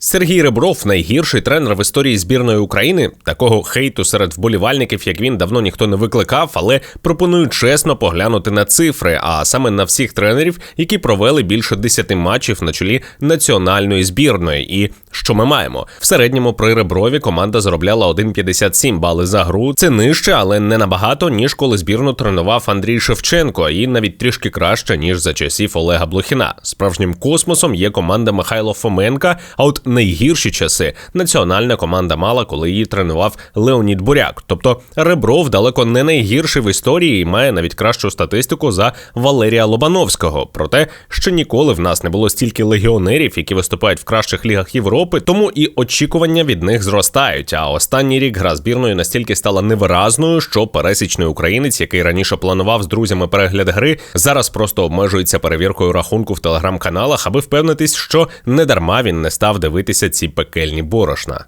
Сергій Ребров найгірший тренер в історії збірної України. Такого хейту серед вболівальників, як він, давно ніхто не викликав, але пропоную чесно поглянути на цифри, а саме на всіх тренерів, які провели більше 10 матчів на чолі національної збірної. І що ми маємо? В середньому при Реброві команда заробляла 1,57 бали за гру. Це нижче, але не набагато, ніж коли збірну тренував Андрій Шевченко, і навіть трішки краще, ніж за часів Олега Блохіна. Справжнім космосом є команда Михайла Фоменка. А от найгірші часи національна команда мала, коли її тренував Леонід Буряк. Тобто Ребров далеко не найгірший в історії і має навіть кращу статистику за Валерія Лобановського. Проте ще ніколи в нас не було стільки легіонерів, які виступають в кращих лігах Європи, тому і очікування від них зростають. А останній рік гра збірної настільки стала невиразною, що пересічний українець, який раніше планував з друзями перегляд гри, зараз просто обмежується перевіркою рахунку в телеграм-каналах, аби впевнитись, що не дарма він не став дивитися ці пекельні борошна.